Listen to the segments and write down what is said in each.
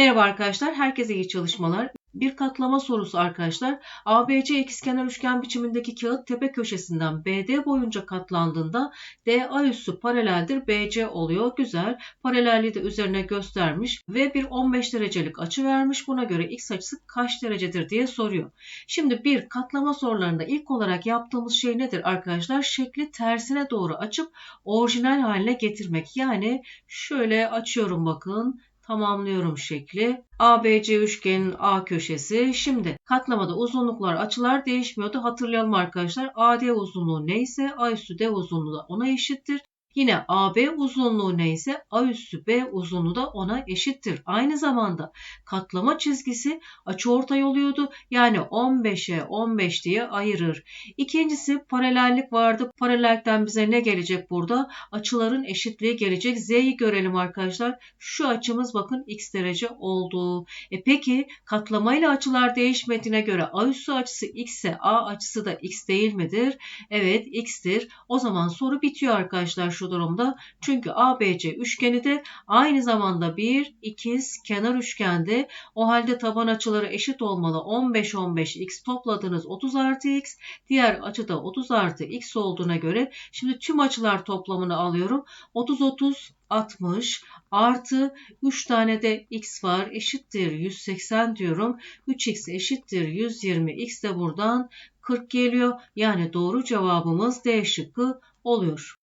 Merhaba arkadaşlar, herkese iyi çalışmalar. Bir katlama sorusu arkadaşlar. ABC ikizkenar üçgen biçimindeki kağıt tepe köşesinden BD boyunca katlandığında DA üssü paraleldir BC oluyor. Güzel. Paralelliği de üzerine göstermiş ve bir 15 derecelik açı vermiş. Buna göre x açısı kaç derecedir diye soruyor. Şimdi bir katlama sorularında ilk olarak yaptığımız şey nedir arkadaşlar? Şekli tersine doğru açıp orijinal haline getirmek. Yani şöyle açıyorum bakın tamamlıyorum şekli. ABC üçgenin A köşesi. Şimdi katlamada uzunluklar açılar değişmiyordu. Hatırlayalım arkadaşlar. AD uzunluğu neyse A üstü D uzunluğu da ona eşittir. Yine AB uzunluğu neyse A üssü B uzunluğu da ona eşittir. Aynı zamanda katlama çizgisi açıortay oluyordu. Yani 15'e 15 diye ayırır. İkincisi paralellik vardı. Paralellikten bize ne gelecek burada? Açıların eşitliği gelecek. Z'yi görelim arkadaşlar. Şu açımız bakın x derece oldu. E peki katlamayla açılar değişmediğine göre A üssü açısı x ise A açısı da x değil midir? Evet x'tir. O zaman soru bitiyor arkadaşlar şu durumda. Çünkü ABC üçgeni de aynı zamanda bir ikiz kenar üçgende. O halde taban açıları eşit olmalı. 15 15 x topladınız 30 artı x. Diğer açıda 30 artı x olduğuna göre şimdi tüm açılar toplamını alıyorum. 30 30 60 artı 3 tane de x var eşittir 180 diyorum. 3x eşittir 120 x de buradan 40 geliyor. Yani doğru cevabımız D şıkkı oluyor.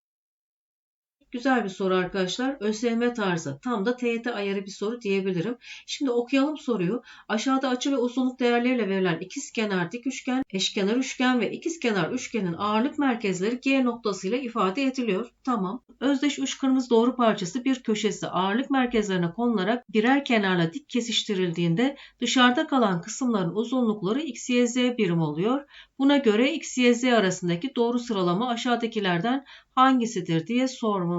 Güzel bir soru arkadaşlar. ÖSYM tarzı. Tam da TYT ayarı bir soru diyebilirim. Şimdi okuyalım soruyu. Aşağıda açı ve uzunluk değerleriyle verilen ikizkenar dik üçgen, eşkenar üçgen ve ikizkenar üçgenin ağırlık merkezleri G noktasıyla ifade ediliyor. Tamam. Özdeş üç kırmızı doğru parçası bir köşesi ağırlık merkezlerine konularak birer kenarla dik kesiştirildiğinde dışarıda kalan kısımların uzunlukları x, y, z birim oluyor. Buna göre x, y, z arasındaki doğru sıralama aşağıdakilerden hangisidir diye sormuş.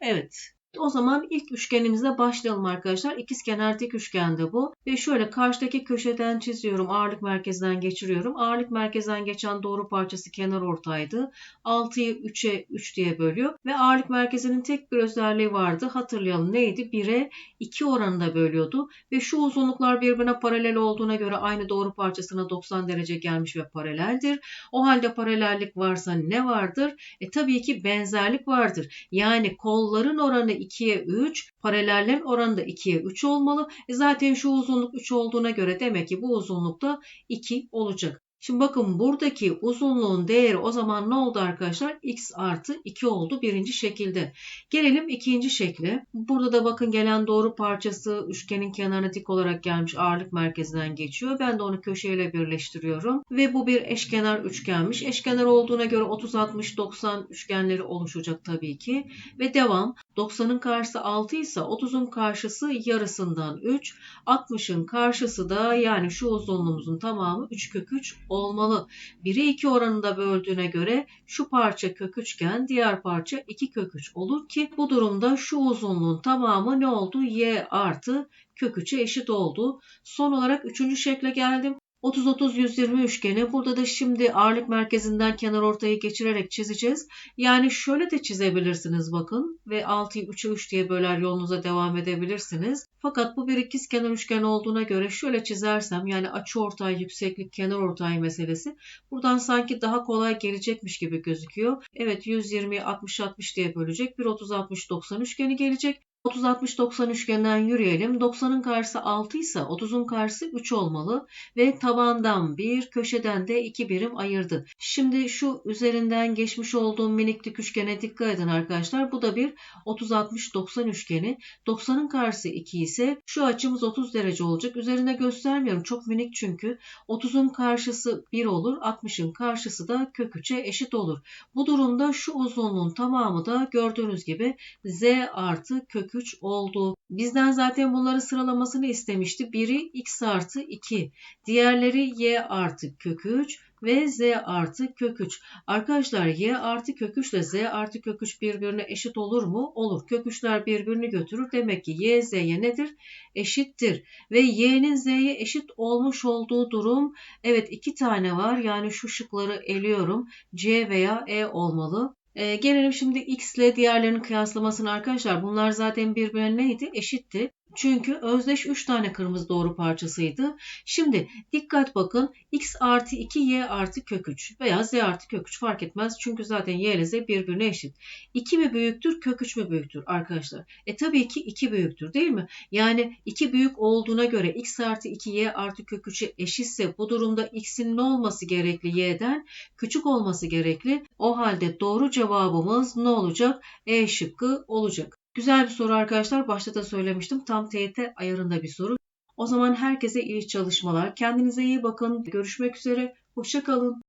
Evet. O zaman ilk üçgenimizle başlayalım arkadaşlar. İkizkenar dik üçgende bu. Ve şöyle karşıdaki köşeden çiziyorum. Ağırlık merkezinden geçiriyorum. Ağırlık merkezden geçen doğru parçası kenar ortaydı. 6'yı 3'e 3 diye bölüyor. Ve ağırlık merkezinin tek bir özelliği vardı. Hatırlayalım neydi? 1'e 2 oranında bölüyordu. Ve şu uzunluklar birbirine paralel olduğuna göre aynı doğru parçasına 90 derece gelmiş ve paraleldir. O halde paralellik varsa ne vardır? E tabii ki benzerlik vardır. Yani kolların oranı 2'ye 3, paraleller oranı da 2'ye 3 olmalı. E zaten şu uzunluk 3 olduğuna göre demek ki bu uzunluk da 2 olacak. Şimdi bakın buradaki uzunluğun değeri o zaman ne oldu arkadaşlar? x artı 2 oldu birinci şekilde. Gelelim ikinci şekle. Burada da bakın gelen doğru parçası üçgenin kenarına dik olarak gelmiş ağırlık merkezinden geçiyor. Ben de onu köşeyle birleştiriyorum. Ve bu bir eşkenar üçgenmiş. Eşkenar olduğuna göre 30, 60, 90 üçgenleri oluşacak tabii ki. Ve devam. 90'ın karşısı 6 ise 30'un karşısı yarısından 3. 60'ın karşısı da yani şu uzunluğumuzun tamamı 3 kök 3 olmalı. 1'e 2 oranında böldüğüne göre şu parça kök üçgen diğer parça 2 kök 3 olur ki bu durumda şu uzunluğun tamamı ne oldu? Y artı kök 3'e eşit oldu. Son olarak üçüncü şekle geldim. 30-30-120 üçgeni. Burada da şimdi ağırlık merkezinden kenar ortayı geçirerek çizeceğiz. Yani şöyle de çizebilirsiniz bakın. Ve 6'yı 3'e 3 diye böler yolunuza devam edebilirsiniz. Fakat bu bir ikiz kenar üçgen olduğuna göre şöyle çizersem yani açı ortay, yükseklik, kenar ortay meselesi buradan sanki daha kolay gelecekmiş gibi gözüküyor. Evet 120'yi 60-60 diye bölecek. Bir 30-60-90 üçgeni gelecek. 30-60-90 üçgeninden yürüyelim. 90'ın karşısı 6 ise 30'un karşısı 3 olmalı. Ve tabandan 1, köşeden de 2 birim ayırdı. Şimdi şu üzerinden geçmiş olduğum miniklik üçgene dikkat edin arkadaşlar. Bu da bir 30-60-90 üçgeni. 90'ın karşısı 2 ise şu açımız 30 derece olacak. Üzerine göstermiyorum. Çok minik çünkü. 30'un karşısı 1 olur. 60'ın karşısı da kök 3'e eşit olur. Bu durumda şu uzunluğun tamamı da gördüğünüz gibi z artı kök 3 oldu. Bizden zaten bunları sıralamasını istemişti. Biri x artı 2, diğerleri y artı kök 3 ve z artı kök 3. Arkadaşlar y artı kök 3 ile z artı kök 3 birbirine eşit olur mu? Olur. Kök 3'ler birbirini götürür. Demek ki y z'ye nedir? Eşittir. Ve y'nin z'ye eşit olmuş olduğu durum evet iki tane var. Yani şu şıkları eliyorum. c veya e olmalı. E, gelelim şimdi x ile diğerlerinin kıyaslamasına arkadaşlar. Bunlar zaten birbirine neydi? Eşitti. Çünkü özdeş 3 tane kırmızı doğru parçasıydı. Şimdi dikkat bakın x artı 2 y artı kök 3 veya z artı kök 3 fark etmez. Çünkü zaten y ile z birbirine eşit. 2 mi büyüktür kök 3 mü büyüktür arkadaşlar? E tabii ki 2 büyüktür değil mi? Yani 2 büyük olduğuna göre x artı 2 y artı kök 3'e eşitse bu durumda x'in ne olması gerekli y'den? Küçük olması gerekli. O halde doğru cevabımız ne olacak? E şıkkı olacak. Güzel bir soru arkadaşlar. Başta da söylemiştim. Tam TYT ayarında bir soru. O zaman herkese iyi çalışmalar. Kendinize iyi bakın. Görüşmek üzere. Hoşçakalın.